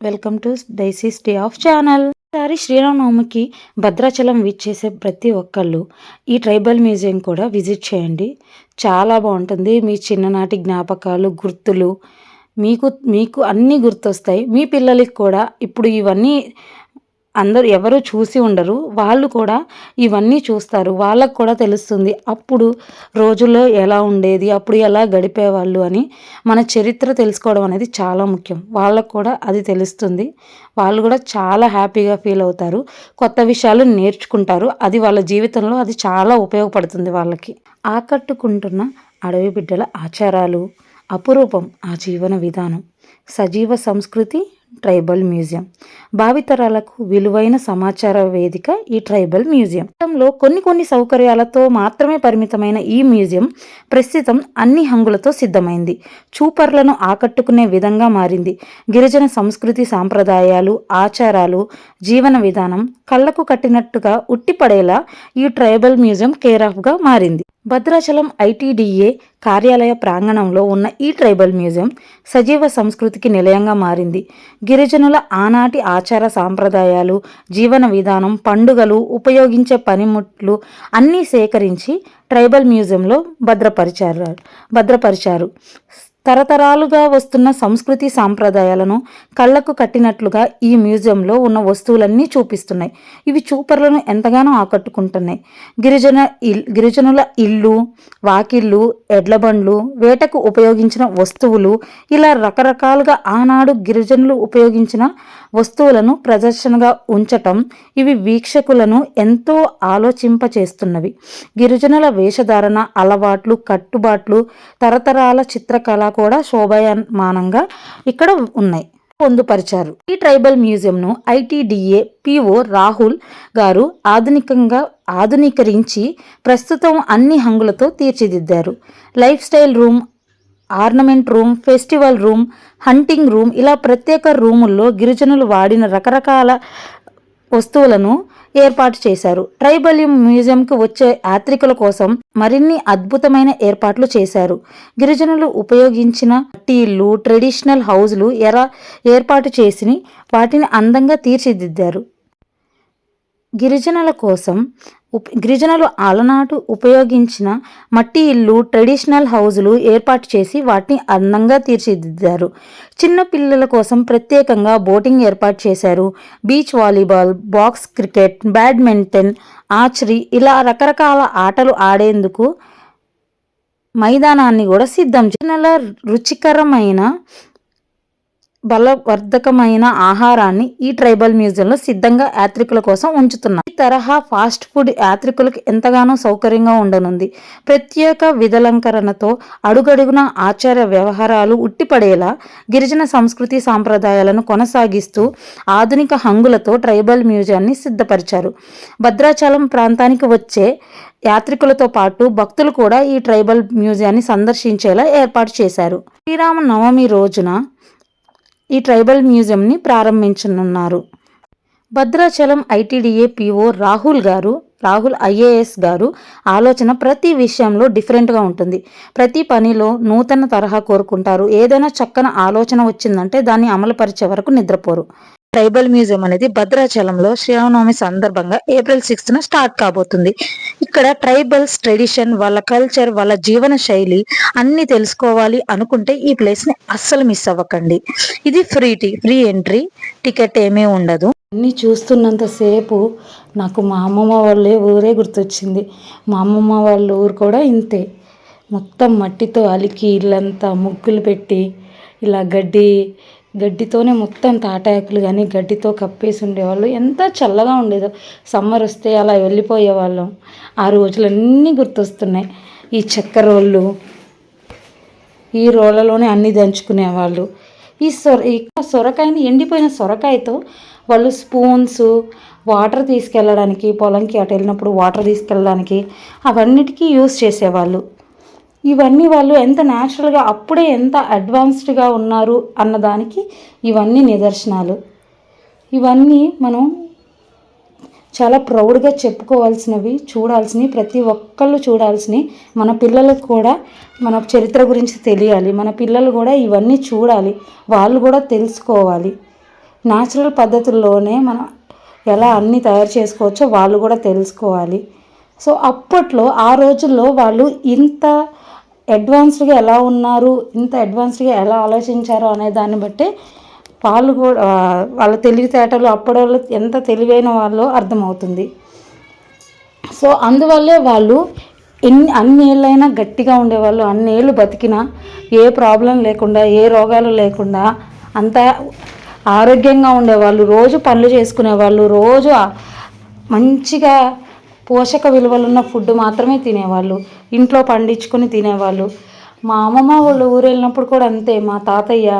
Welcome to Daisy's day off channel. ఈసారి శ్రీరామనవమికి భద్రాచలం విచ్చేసే ప్రతి ఒక్కళ్ళు ఈ ట్రైబల్ మ్యూజియం కూడా విజిట్ చేయండి. చాలా బాగుంటుంది. మీ చిన్ననాటి జ్ఞాపకాలు గుర్తులు మీకు మీకు అన్నీ గుర్తొస్తాయి. మీ పిల్లలకి కూడా ఇప్పుడు ఇవన్నీ అందరూ ఎవరు చూసి ఉండరు. వాళ్ళు కూడా ఇవన్నీ చూస్తారు. వాళ్ళకు కూడా తెలుస్తుంది అప్పుడు రోజుల్లో ఎలా ఉండేది అప్పుడు ఎలా గడిపేవాళ్ళు అని. మన చరిత్ర తెలుసుకోవడం అనేది చాలా ముఖ్యం. వాళ్ళకు కూడా అది తెలుస్తుంది. వాళ్ళు కూడా చాలా హ్యాపీగా ఫీల్ అవుతారు. కొత్త విషయాలు నేర్చుకుంటారు. అది వాళ్ళ జీవితంలో అది చాలా ఉపయోగపడుతుంది వాళ్ళకి. ఆకట్టుకుంటున్న అడవి బిడ్డల ఆచారాలు అపురూపం ఆ జీవన విధానం. సజీవ సంస్కృతి ట్రైబల్ మ్యూజియం. భావితరాలకు విలువైన సమాచార వేదిక ఈ ట్రైబల్ మ్యూజియం. గతంలో కొన్ని కొన్ని సౌకర్యాలతో మాత్రమే పరిమితమైన ఈ మ్యూజియం ప్రస్తుతం అన్ని హంగులతో సిద్ధమైంది. చూపర్లను ఆకట్టుకునే విధంగా మారింది. గిరిజన సంస్కృతి సాంప్రదాయాలు ఆచారాలు జీవన విధానం కళ్ళకు కట్టినట్టుగా ఉట్టిపడేలా ఈ ట్రైబల్ మ్యూజియం కేర్ ఆఫ్గా మారింది. భద్రాచలం ఐటీడీఏ కార్యాలయ ప్రాంగణంలో ఉన్న ఈ ట్రైబల్ మ్యూజియం సజీవ సంస్కృతికి నిలయంగా మారింది. గిరిజనుల ఆనాటి ఆచార సాంప్రదాయాలు జీవన విధానం పండుగలు ఉపయోగించే పనిముట్లు అన్నీ సేకరించి ట్రైబల్ మ్యూజియంలో భద్రపరిచారు. భద్రపరిచారు. తరతరాలుగా వస్తున్న సంస్కృతి సాంప్రదాయాలను కళ్ళకు కట్టినట్లుగా ఈ మ్యూజియంలో ఉన్న వస్తువులన్నీ చూపిస్తున్నాయి. ఇవి చూపర్లను ఎంతగానో ఆకట్టుకుంటున్నాయి. గిరిజన ఇల్ గిరిజనుల ఇల్లు వాకిళ్ళు ఎడ్లబండ్లు వేటకు ఉపయోగించిన వస్తువులు ఇలా రకరకాలుగా ఆనాడు గిరిజనులు ఉపయోగించిన వస్తువులను ప్రదర్శనగా ఉంచటం ఇవి వీక్షకులను ఎంతో ఆలోచింపచేస్తున్నవి. గిరిజనుల వేషధారణ అలవాట్లు కట్టుబాట్లు తరతరాల చిత్రకళ కూడా శోభాయమానంగా ఇక్కడ ఉన్నాయి. పొందుపరిచారు. ఈ ట్రైబల్ మ్యూజియంను ఐటీడీఏ పిఓ రాహుల్ గారు ఆధునికంగా ఆధునీకరించి ప్రస్తుతం అన్ని హంగులతో తీర్చిదిద్దారు. Lifestyle room ornament room festival room hunting room ఇలా ప్రత్యేక రూముల్లో గిరిజనులు వాడిన రకరకాల వస్తువులను ఏర్పాటు చేశారు. ట్రైబల్ మ్యూజియంకి వచ్చే యాత్రికుల కోసం మరిన్ని అద్భుతమైన ఏర్పాట్లు చేశారు. గిరిజనులు ఉపయోగించిన టీళ్ళు ట్రెడిషనల్ హౌజ్లు ఎరా ఏర్పాటు చేసి వాటిని అందంగా తీర్చిదిద్దారు. గిరిజనుల కోసం ఉప గిరిజనులు అలనాటు ఉపయోగించిన మట్టి ఇల్లు ట్రెడిషనల్ హౌజులు ఏర్పాటు చేసి వాటిని అందంగా తీర్చిదిద్దారు. చిన్న పిల్లల కోసం ప్రత్యేకంగా బోటింగ్ ఏర్పాటు చేశారు. Beach volleyball box cricket badminton archery ఇలా రకరకాల ఆటలు ఆడేందుకు మైదానాన్ని కూడా సిద్ధం చిన్నల రుచికరమైన బలవర్ధకమైన ఆహారాన్ని ఈ ట్రైబల్ మ్యూజియంలో సిద్ధంగా యాత్రికుల కోసం ఉంచుతున్నారు. ఈ తరహా ఫాస్ట్ ఫుడ్ యాత్రికులకు ఎంతగానో సౌకర్యంగా ఉండనుంది. ప్రత్యేక విధలంకరణతో అడుగడుగున ఆచార వ్యవహారాలు ఉట్టిపడేలా గిరిజన సంస్కృతి సాంప్రదాయాలను కొనసాగిస్తూ ఆధునిక హంగులతో ట్రైబల్ మ్యూజియాన్ని సిద్ధపరిచారు. భద్రాచలం ప్రాంతానికి వచ్చే యాత్రికులతో పాటు భక్తులు కూడా ఈ ట్రైబల్ మ్యూజియాన్ని సందర్శించేలా ఏర్పాటు చేశారు. శ్రీరామ నవమి రోజున ఈ ట్రైబల్ మ్యూజియంని ప్రారంభించనున్నారు. భద్రాచలం ఐటీడీఏ పిఓ రాహుల్ గారు రాహుల్ ఐఏఎస్ గారు ఆలోచన ప్రతి విషయంలో డిఫరెంట్గా ఉంటుంది. ప్రతి పనిలో నూతన తరహా కోరుకుంటారు. ఏదైనా చక్కన ఆలోచన వచ్చిందంటే దాన్ని అమలుపరిచే వరకు నిద్రపోరు. ట్రైబల్ మ్యూజియం అనేది భద్రాచలంలో శ్రీరామనవమి సందర్భంగా ఏప్రిల్ సిక్స్త్ స్టార్ట్ కాబోతుంది. ఇక్కడ ట్రైబల్స్ ట్రెడిషన్ వాళ్ళ కల్చర్ వాళ్ళ జీవన శైలి అన్ని తెలుసుకోవాలి అనుకుంటే ఈ ప్లేస్ని అస్సలు మిస్ అవ్వకండి. ఇది ఫ్రీ టీ ఫ్రీ ఎంట్రీ టికెట్ ఏమీ ఉండదు. అన్ని చూస్తున్నంతసేపు నాకు మా అమ్మమ్మ వాళ్ళే ఊరే గుర్తొచ్చింది. మా అమ్మమ్మ వాళ్ళ ఊరు కూడా ఇంతే. మొత్తం మట్టితో అలికి ఇల్లంతా ముగ్గులు పెట్టి ఇలా గడ్డి గడ్డితోనే మొత్తం తాటాకులు కానీ గడ్డితో కప్పేసి ఉండేవాళ్ళు. ఎంత చల్లగా ఉండేదో. సమ్మర్ వస్తే అలా వెళ్ళిపోయేవాళ్ళం. ఆ రోజులన్నీ గుర్తొస్తున్నాయి. ఈ చెక్క రోళ్ళు ఈ రోళ్ళలోనే అన్నీ దంచుకునేవాళ్ళు. ఈ సొర ఇక్కడ సొరకాయని ఎండిపోయిన సొరకాయతో వాళ్ళు స్పూన్స్ వాటర్ తీసుకెళ్ళడానికి పొలంకి అటు వెళ్ళినప్పుడు వాటర్ తీసుకెళ్ళడానికి అవన్నిటికీ యూస్ చేసేవాళ్ళు. ఇవన్నీ వాళ్ళు ఎంత న్యాచురల్గా అప్పుడే ఎంత అడ్వాన్స్డ్గా ఉన్నారు అన్నదానికి ఇవన్నీ నిదర్శనాలు. ఇవన్నీ మనం చాలా ప్రౌడ్గా చెప్పుకోవాల్సినవి చూడాల్సినవి ప్రతి ఒక్కళ్ళు చూడాల్సినవి మన పిల్లలకు కూడా మన చరిత్ర గురించి తెలియాలి. మన పిల్లలు కూడా ఇవన్నీ చూడాలి. వాళ్ళు కూడా తెలుసుకోవాలి. న్యాచురల్ పద్ధతుల్లోనే మనం ఎలా అన్నీ తయారు చేసుకోవచ్చో వాళ్ళు కూడా తెలుసుకోవాలి. సో అప్పట్లో ఆ రోజుల్లో వాళ్ళు ఇంత అడ్వాన్స్డ్గా ఎలా ఉన్నారు? ఇంత అడ్వాన్స్డ్గా ఎలా ఆలోచించారు అనే దాన్ని బట్టి వాళ్ళు కూడా వాళ్ళ తెలివితేటలు అప్పటి ఎంత తెలివైన వాళ్ళో అర్థమవుతుంది. సో అందువల్లే వాళ్ళు ఎన్ని అన్ని ఏళ్ళైనా గట్టిగా ఉండేవాళ్ళు అన్ని ఏళ్ళు బతికినా ఏ ప్రాబ్లం లేకుండా ఏ రోగాలు లేకుండా అంత ఆరోగ్యంగా ఉండేవాళ్ళు రోజు పనులు చేసుకునేవాళ్ళు రోజు మంచిగా పోషక విలువలున్న ఫుడ్ మాత్రమే తినేవాళ్ళు. ఇంట్లో పండించుకొని తినేవాళ్ళు. మా అమ్మమ్మ వాళ్ళు ఊరు వెళ్ళినప్పుడు కూడా అంతే. మా తాతయ్య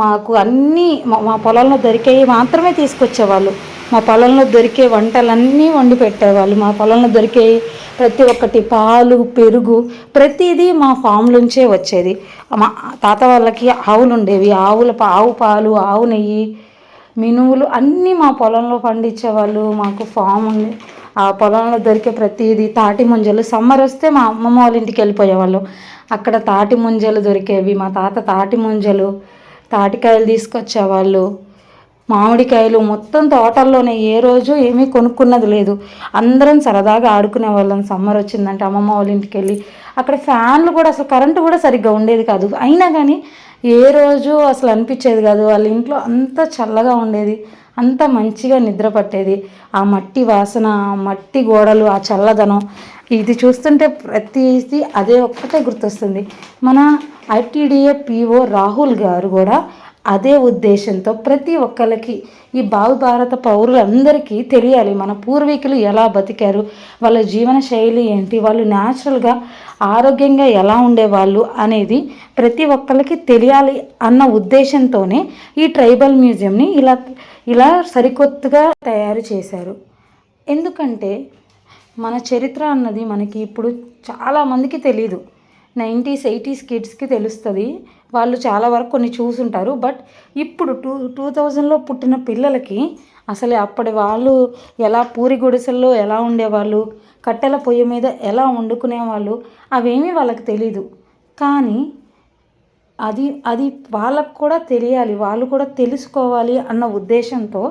మాకు అన్నీ మా పొలంలో దొరికేవి మాత్రమే తీసుకొచ్చేవాళ్ళు. మా పొలంలో దొరికే వంటలన్నీ వండి పెట్టేవాళ్ళు. మా పొలంలో దొరికే ప్రతి ఒక్కటి పాలు పెరుగు ప్రతిదీ మా ఫామ్ నుంచే వచ్చేది. మా తాత వాళ్ళకి ఆవులు ఉండేవి. ఆవుల ఆవు పాలు ఆవు నెయ్యి మినువులు అన్నీ మా పొలంలో పండించేవాళ్ళు. మాకు ఫామ్ ఉంది ఆ పొలంలో దొరికే ప్రతిదీ తాటి ముంజలు. సమ్మర్ వస్తే మా అమ్మమ్మ వాళ్ళ ఇంటికి వెళ్ళిపోయేవాళ్ళు. అక్కడ తాటి ముంజలు దొరికేవి. మా తాత తాటి ముంజలు తాటికాయలు తీసుకొచ్చేవాళ్ళు. మామిడికాయలు మొత్తం తోటల్లోనే. ఏ రోజు ఏమీ కొనుక్కున్నది లేదు. అందరం సరదాగా ఆడుకునే వాళ్ళం సమ్మర్ వచ్చిందంటే అమ్మమ్మ వాళ్ళ ఇంటికి వెళ్ళి. అక్కడ ఫ్యాన్లు కూడా అసలు కరెంటు కూడా సరిగ్గా ఉండేది కాదు. అయినా కానీ ఏ రోజు అసలు అనిపించేది కాదు. వాళ్ళ ఇంట్లో అంత చల్లగా ఉండేది. అంత మంచిగా నిద్ర పట్టేది. ఆ మట్టి వాసన ఆ మట్టి గోడలు ఆ చల్లదనం ఇది చూస్తుంటే ప్రతిది అదే ఒక్కటే గుర్తొస్తుంది. మన ఐటీడీఏ పిఓ రాహుల్ గారు కూడా అదే ఉద్దేశంతో ప్రతి ఒక్కరికి ఈ భావి భారత పౌరులందరికీ తెలియాలి మన పూర్వీకులు ఎలా బతికారు వాళ్ళ జీవన శైలి ఏంటి వాళ్ళు న్యాచురల్గా ఆరోగ్యంగా ఎలా ఉండేవాళ్ళు అనేది ప్రతి ఒక్కరికి తెలియాలి అన్న ఉద్దేశంతోనే ఈ ట్రైబల్ మ్యూజియంని ఇలా ఇలా సరికొత్తగా తయారు చేశారు. ఎందుకంటే మన చరిత్ర అన్నది మనకి ఇప్పుడు చాలామందికి తెలీదు. నైంటీస్ ఎయిటీస్ కిడ్స్కి తెలుస్తుంది. వాళ్ళు చాలా వరకు కొన్ని చూసుంటారు. బట్ ఇప్పుడు టూ టూ థౌజండ్లో పుట్టిన పిల్లలకి అసలు అప్పటి వాళ్ళు ఎలా పూరి గుడిసెల్లో ఎలా ఉండేవాళ్ళు కట్టెల పొయ్యి మీద ఎలా వండుకునేవాళ్ళు అవేమీ వాళ్ళకి తెలీదు. కానీ అది అది వాళ్ళకు కూడా తెలియాలి వాళ్ళు కూడా తెలుసుకోవాలి అన్న ఉద్దేశంతో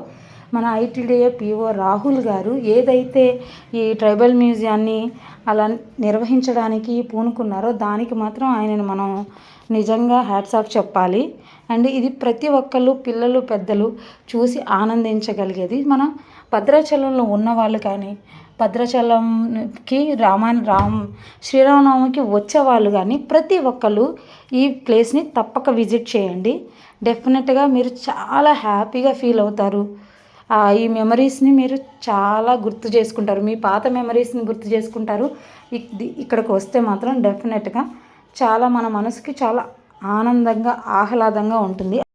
మన ఐటీడీఏ పిఓ రాహుల్ గారు ఏదైతే ఈ ట్రైబల్ మ్యూజియాన్ని అలా నిర్వహించడానికి పూనుకున్నారో దానికి మాత్రం ఆయనను మనం నిజంగా హ్యాట్స్ ఆఫ్ చెప్పాలి. అండ్ ఇది ప్రతి ఒక్కళ్ళు పిల్లలు పెద్దలు చూసి ఆనందించగలిగేది. మన భద్రాచలంలో ఉన్నవాళ్ళు కానీ భద్రాచలంకి రామాయణ రామ్ శ్రీరామనవమికి వచ్చేవాళ్ళు కానీ ప్రతి ఒక్కళ్ళు ఈ ప్లేస్ని తప్పక విజిట్ చేయండి. డెఫినెట్గా మీరు చాలా హ్యాపీగా ఫీల్ అవుతారు. ఈ మెమరీస్ని మీరు చాలా గుర్తు చేసుకుంటారు. మీ పాత మెమరీస్ని గుర్తు చేసుకుంటారు. ఇక్కడికి వస్తే మాత్రం డెఫినెట్గా చాలా మన మనసుకి చాలా ఆనందంగా ఆహ్లాదంగా ఉంటుంది.